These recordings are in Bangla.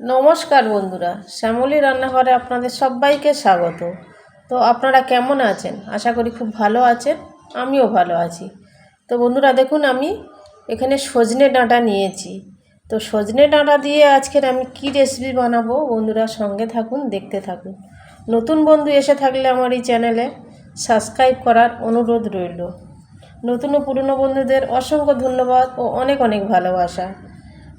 নমস্কার বন্ধুরা, শ্যামলী রান্নাঘরে আপনাদের সবাইকে স্বাগত। তো আপনারা কেমন আছেন? আশা করি খুব ভালো আছেন, আমিও ভালো আছি। তো বন্ধুরা, দেখুন আমি এখানে সজনে ডাঁটা নিয়েছি। তো সজনে ডাঁটা দিয়ে আজকের আমি কি রেসিপি বানাবো বন্ধুরা সঙ্গে থাকুন, দেখতে থাকুন। নতুন বন্ধু এসে থাকলে আমার এই চ্যানেলে সাবস্ক্রাইব করার অনুরোধ রইল। নতুন ও পুরনো বন্ধুদের অসংখ্য ধন্যবাদ ও অনেক অনেক ভালোবাসা।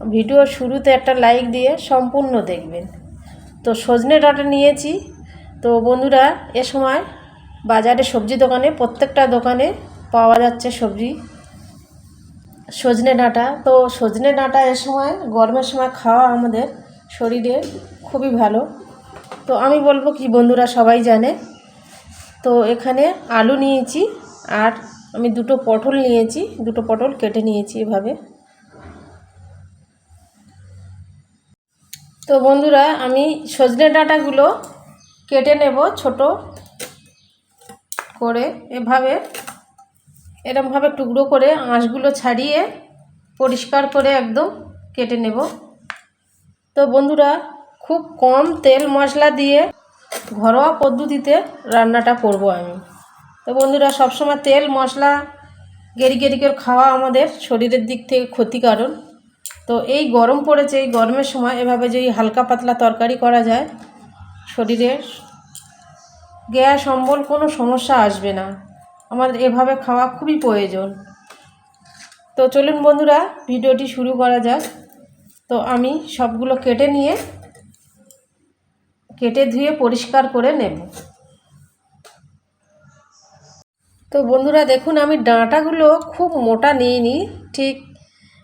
ভিডিও শুরুতে একটা লাইক দিয়ে সম্পূর্ণ দেখবেন। তো সজনে ডাঁটা নিয়েছি। তো বন্ধুরা, এ সময় বাজারে সবজি দোকানে, প্রত্যেকটা দোকানে পাওয়া যাচ্ছে সবজি। সজনে ডাঁটা। তো সজনে ডাঁটা এ সময়, গরমের সময় খাওয়া আমাদের শরীরে খুবই ভালো। তো আমি বলব কি, বন্ধুরা সবাই জানে। তো এখানে আলু নিয়েছি আর আমি দুটো পটল নিয়েছি, দুটো পটল কেটে নিয়েছি এভাবে। তো বন্ধুরা, আমি সজনে ডাঁটাগুলো কেটে নেব ছোট করে। এভাবে, এরমভাবে টুকরো করে আঁশগুলো ছাড়িয়ে পরিষ্কার করে একদম কেটে নেব। তো বন্ধুরা, খুব কম তেল মশলা দিয়ে ঘরোয়া পদ্ধতিতে রান্নাটা করব আমি। তো বন্ধুরা, সবসময় তেল মশলা গেরি গেরি করে খাওয়া আমাদের শরীরের দিক থেকে ক্ষতিকারক। তো এই গরম পড়েছে, এই গরমের সময় এভাবে যদি হালকা পাতলা তরকারি করা যায় শরীরের গ্যাস, অম্বল কোনো সমস্যা আসবে না। আমাদের এভাবে খাওয়া খুবই প্রয়োজন। তো চলুন বন্ধুরা, ভিডিওটি শুরু করা যাক। তো আমি সবগুলো কেটে নিয়ে, কেটে ধুয়ে পরিষ্কার করে নেব। তো বন্ধুরা, দেখুন আমি ডাঁটাগুলো খুব মোটা নিইনি, ঠিক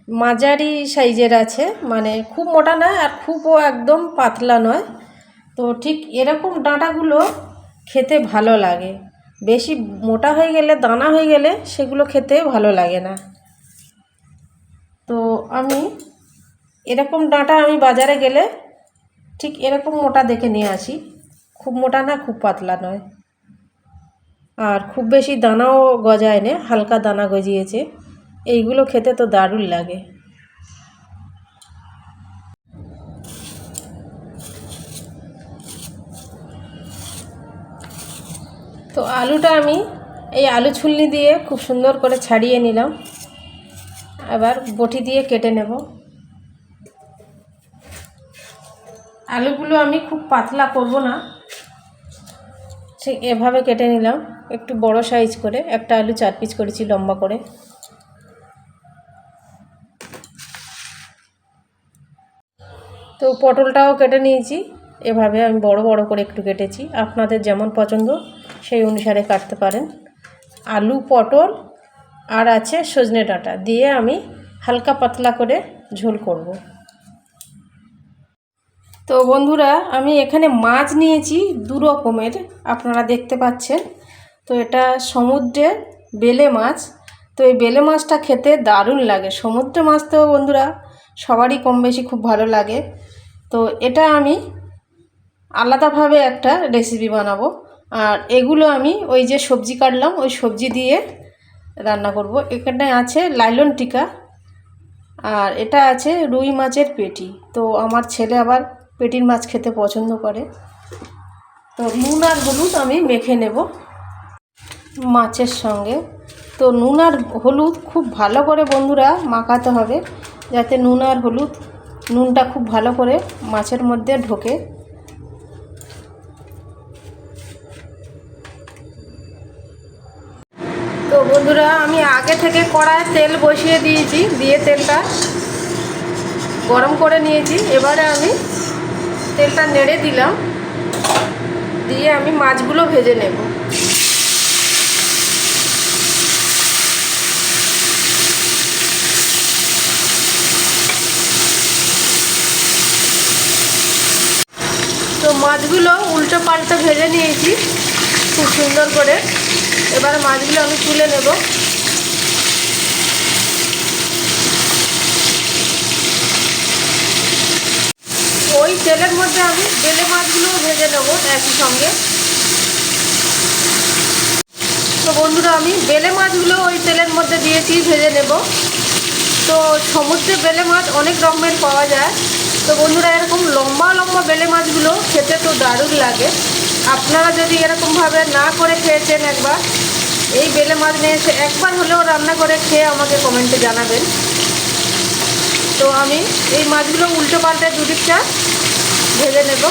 মাঝারি সাইজের আছে মানে খুব মোটা নয় আর খুবও একদম পাতলা নয়। তো ঠিক এরকম ডাঁটাগুলো খেতে ভালো লাগে। বেশি মোটা হয়ে গেলে, দানা হয়ে গেলে সেগুলো খেতে ভালো লাগে না। তো আমি এরকম ডাঁটা আমি বাজারে গেলে ঠিক এরকম মোটা দেখে নিয়ে আসি। খুব মোটা না, খুব পাতলা নয়। আর খুব বেশি দানাও গজায় না হালকা দানা গজিয়েছে। এইগুলো খেতে তো দারুণ লাগে। তো আলুটা আমি এই আলু ছুলনি দিয়ে খুব সুন্দর করে ছাড়িয়ে নিলাম। এবার বটি দিয়ে কেটে নেব। আলুগুলো আমি খুব পাতলা করব না। ঠিক এভাবে কেটে নিলাম। একটু বড় সাইজ করে একটা আলু চার পিস করেছি লম্বা করে। তো পটলটাও কেটে নিয়েছি। এভাবে আমি বড় বড় করে একটু কেটেছি। আপনাদের যেমন পছন্দ সেই অনুসারে কাটতে পারেন। আলু, পটল আর আছে সজনে ডাঁটা দিয়ে আমি হালকা পাতলা করে ঝোল করব। তো বন্ধুরা, আমি এখানে মাছ নিয়েছি দু রকমের। আপনারা দেখতে পাচ্ছেন। তো এটা সমুদ্রে বেলে মাছ। তো এই বেলে মাছটা খেতে দারুণ লাগে। সমুদ্রে মাছ তো বন্ধুরা সবারই কম বেশি খুব ভালো লাগে। তো এটা আমি আলাদাভাবে একটা রেসিপি বানাবো। আর এগুলো আমি ওই যে সবজি কাটলাম, ওই সবজি দিয়ে রান্না করব। এখানে আছে লাইলন টিকা, আর এটা আছে রুই মাছের পেটি। তো আমার ছেলে আবার পেটির মাছ খেতে পছন্দ করে। তো নুন আর হলুদ আমি মেখে নেব মাছের সঙ্গে। তো নুন আর হলুদ খুব ভালো করে বন্ধুরা মাখাতে হবে, যাতে নুন আর হলুদ নুনটা খুব ভালো করে মাছের মধ্যে ঢোকে। তো বন্ধুরা, আমি আগে থেকে কড়ায় তেল বসিয়ে দিয়েছি, দিয়ে তেলটা গরম করে নিয়েছি। এবারে আমি তেলটা নেড়ে দিলাম, দিয়ে আমি মাছগুলো ভেজে নেব তো মাছগুলো উল্টো পাল্টো ভেজে নিয়েছি, খুব সুন্দর করে। এবার মাছগুলো আমি তুলে নেব। ওই তেলের মধ্যে আমি বেলে মাছগুলো ভেজে নেব একই সঙ্গে। তো বন্ধুরা, আমি বেলে মাছগুলো ওই তেলের মধ্যে দিয়েছি, ভেজে নেব। তো সমুদ্রে বেলে মাছ অনেক রকমের পাওয়া যায়। তো বন্ধুরা, এরকম লম্বা লম্বা বেলে মাছগুলো খেতে তো দারুণ লাগে। আপনারা যদি এরকমভাবে না করে খেয়েছেন একবার, এই বেলে মাছ নিয়ে এসে একবার হলেও রান্না করে খেয়ে আমাকে কমেন্টে জানাবেন। তো আমি এই মাছগুলো উল্টো পাল্টে দুদিকটা ভেজে নেব।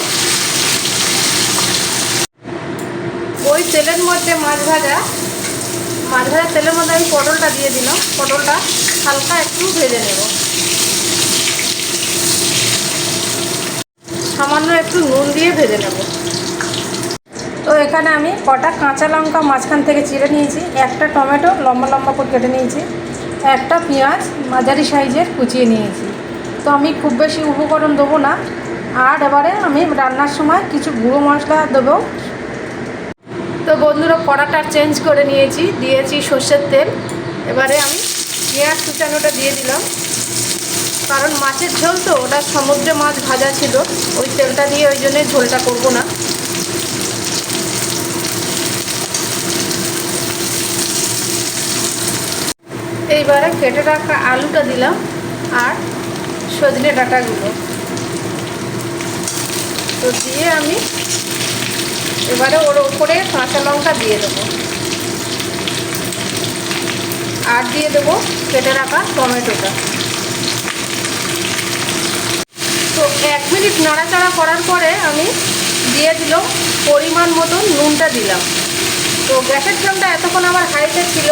ওই তেলের মধ্যে মাছ ভাজা মাছ ভাজা তেলের মধ্যে আমি পটলটা দিয়ে দিলাম। পটলটা হালকা একটু ভেজে নেব। সামান্য একটু নুন দিয়ে ভেজে নেব। তো এখানে আমি কটা কাঁচা লঙ্কা মাঝখান থেকে চিড়ে নিয়েছি, একটা টমেটো, লম্বা লম্বা করে কেটে নিয়েছি, একটা পেঁয়াজ মাঝারি সাইজের কুচিয়ে নিয়েছি। তো আমি খুব বেশি উপকরণ দেবো না। আর এবারে আমি রান্নার সময় কিছু গুঁড়ো মশলা দেবো। তো বন্ধুরা, কড়াটা চেঞ্জ করে নিয়েছি, দিয়েছি সর্ষের তেল। এবারে আমি পেঁয়াজ কুচানোটা দিয়ে দিলাম। কারণ মাছের ঝোল তো, ওটা সমুদ্রে মাছ ভাজা ছিল, ওই তেলটা দিয়ে ওই জন্যই ঝোলটা করব না। এইবারে কেটে রাখা আলুটা দিলাম আর সজনে ডাঁটাগুলো। তো দিয়ে আমি এবারে ওর ওপরে কাঁচা লঙ্কা দিয়ে দেবো। আর দিয়ে দেবো কেটে রাখা টমেটোটা তো এক মিনিট নাড়াচাড়া করার পরে আমি দিয়ে দিল পরিমাণ মতো নুনটা দিলাম। তো গ্যাসের ফ্লেমটা এতক্ষণ আমার হাইতে ছিল,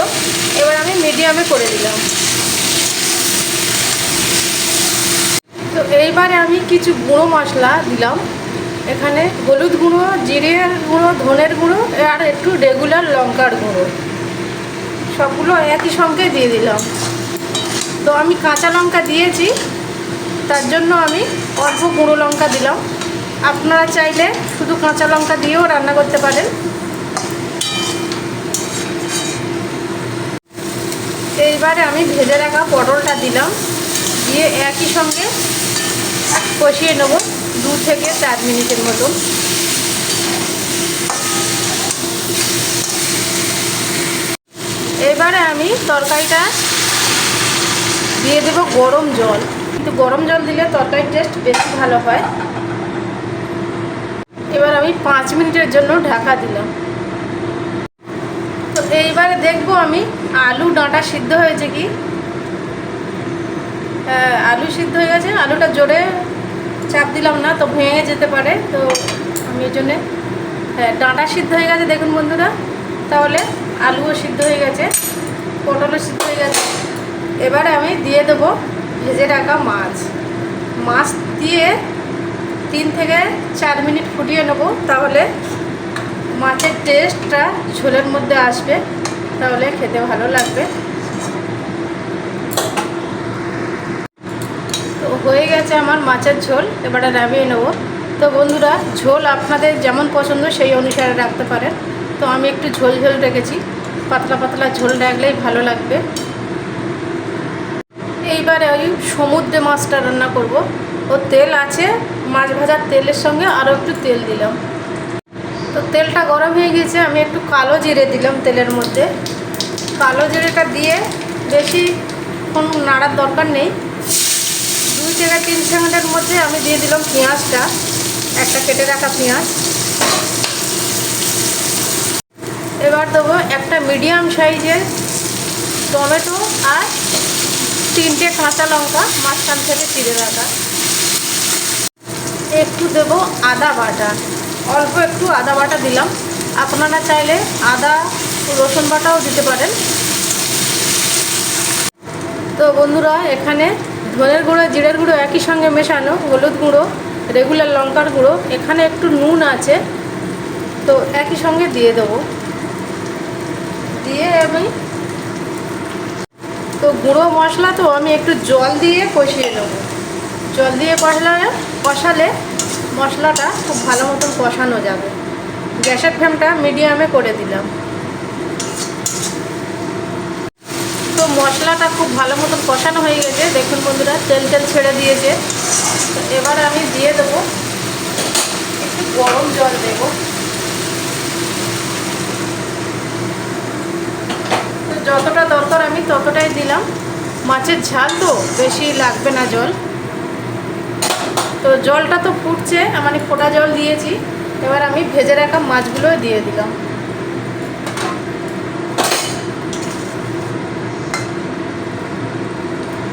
এবার আমি মিডিয়ামে করে দিলাম। তো এইবারে আমি কিছু গুঁড়ো মশলা দিলাম। এখানে হলুদ গুঁড়ো, জিরের গুঁড়ো, ধনের গুঁড়ো, আর একটু রেগুলার লঙ্কার গুঁড়ো। সবগুলো একই সঙ্গে দিয়ে দিলাম। তো আমি কাঁচা লঙ্কা দিয়েছি। তার জন্য আমি অল্প গুঁড়ো লঙ্কা দিলাম। আপনারা চাইলে শুধু কাঁচা লঙ্কা দিয়েও রান্না করতে পারেন। এইবারে আমি ভেজে রাখা পটলটা দিলাম। দিয়ে একই সঙ্গে কষিয়ে নেব দু থেকে চার মিনিটের মতন এবারে আমি তরকারিটা দিয়ে দেব গরম জল। কিন্তু গরম জল দিলে তরকারির টেস্ট বেশি ভালো হয়। এবার আমি পাঁচ মিনিটের জন্য ঢাকা দিলাম। তো এইবারে দেখব আমি আলু ডাঁটা সিদ্ধ হয়েছে কি? আলু সিদ্ধ হয়ে গেছে। আলুটা জোরে চাপ দিলাম না, তো ভেঙে যেতে পারে। তো আমি এই জন্যে হ্যাঁ ডাঁটা সিদ্ধ হয়ে গেছে দেখুন বন্ধুরা। তাহলে আলুও সিদ্ধ হয়ে গেছে, পটলও সিদ্ধ হয়ে গেছে। এবারে আমি দিয়ে দেবো ভেজে রাখা মাছ। মাছ দিয়ে তিন থেকে চার মিনিট ফুটিয়ে নেব, তাহলে মাছের টেস্টটা ঝোলের মধ্যে আসবে, তাহলে খেতে ভালো লাগবে। তো হয়ে গেছে আমার মাছের ঝোল, এবারে নামিয়ে নেব। তো বন্ধুরা, ঝোল আপনাদের যেমন পছন্দ সেই অনুসারে রাখতে পারেন। তো আমি একটু ঝোল ঝোল রেখেছি, পাতলা পাতলা ঝোল রাখলেই ভালো লাগবে। এইবারে ওই সমুদ্রে মাছটা রান্না করব। ও তেল আছে, মাছ ভাজার তেলের সঙ্গে আরও একটু তেল দিলাম। তো তেলটা গরম হয়ে গেছে আমি একটু কালো জিরে দিলাম তেলের মধ্যে। কালো জিরেটা দিয়ে বেশি কোন নাড়ার দরকার নেই। দুই থেকে তিন সেকেন্ডের মধ্যে আমি দিয়ে দিলাম পেঁয়াজটা, একটা কেটে রাখা পেঁয়াজ। এবার দেবো একটা মিডিয়াম সাইজের টমেটো আর তিনটে কাঁচা লঙ্কা, মাঝখান থেকে চিড়ে রাখা। একটু দেবো আদা বাটা। অল্প একটু আদা বাটা দিলাম। আপনারা চাইলে আদা, রসুন বাটাও দিতে পারেন। তো বন্ধুরা, এখানে ধনের গুঁড়ো, জিরের গুঁড়ো একই সঙ্গে মেশানো, হলুদ গুঁড়ো, রেগুলার লঙ্কার গুঁড়ো। এখানে একটু নুন আছে, তো একই সঙ্গে দিয়ে দেবো। দিয়ে আমি তো গুঁড়ো মশলা তো আমি একটু জল দিয়ে কষিয়ে নেব। জল দিয়ে কষালে কষালে মশলাটা খুব ভালো মতন কষানো যাবে। গ্যাসের ফ্লেমটা মিডিয়ামে করে দিলাম। তো মশলাটা খুব ভালো মতন কষানো হয়ে গেছে। দেখুন বন্ধুরা, তেল তেল ছেড়ে দিয়েছে। তো এবার আমি দিয়ে দেবো একটু গরম জল দেবো। যতটা দরকার আমি ততটাই দিলাম। মাছের ঝাল তো, বেশি লাগবে না জল। তো জলটা তো ফুটছে মানে ফোটা জল দিয়েছি। এবার আমি ভেজে রাখা মাছগুলো দিয়ে দিলাম।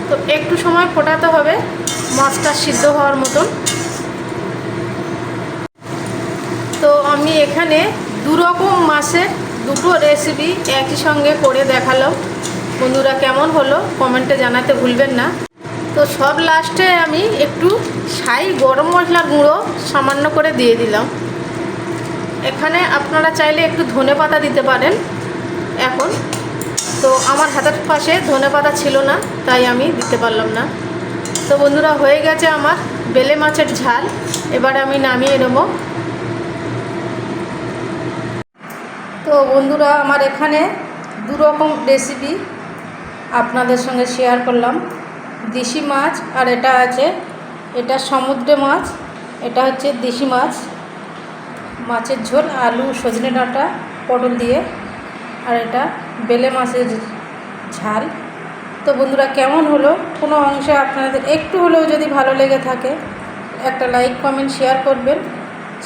তো একটু সময় ফোটাতে হবে, মাছটা সিদ্ধ হওয়ার মতন। তো আমি এখানে দুরকম মাছের দুটো রেসিপি একই সঙ্গে করে দেখাল। বন্ধুরা কেমন হলো কমেন্টে জানাতে ভুলবেন না। তো সব লাস্টে আমি একটু সাই গরম মশলার গুঁড়ো সামান্য করে দিয়ে দিলাম। এখানে আপনারা চাইলে একটু ধনে পাতা দিতে পারেন। এখন তো আমার হাতের পাশে ধনে পাতা ছিল না, তাই আমি দিতে পারলাম না। তো বন্ধুরা হয়ে গেছে আমার বেলে মাছের ঝাল। এবারে আমি নামিয়ে নেব। বন্ধুরা, আমার এখানে দু রকম রেসিপি আপনাদের সঙ্গে শেয়ার করলাম। দেশি মাছ, আর এটা আছে, এটা সমুদ্রে মাছ, এটা হচ্ছে দেশি মাছ। মাছের ঝোল, আলু, সজনে ডাঁটা, পটল দিয়ে, আর এটা বেলে মাছের ঝাল। তো বন্ধুরা, কেমন হলো? কোনো অংশে আপনাদের একটু হলেও যদি ভালো লেগে থাকে, একটা লাইক কমেন্ট শেয়ার করবেন।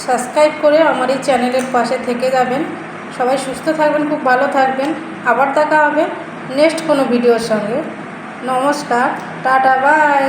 সাবস্ক্রাইব করে আমার এই চ্যানেলের পাশে থেকে যাবেন। সবাই সুস্থ থাকবেন, খুব ভালো থাকবেন। আবার দেখা হবে নেক্সট কোনো ভিডিওর সঙ্গে। নমস্কার, টাটা, বাই।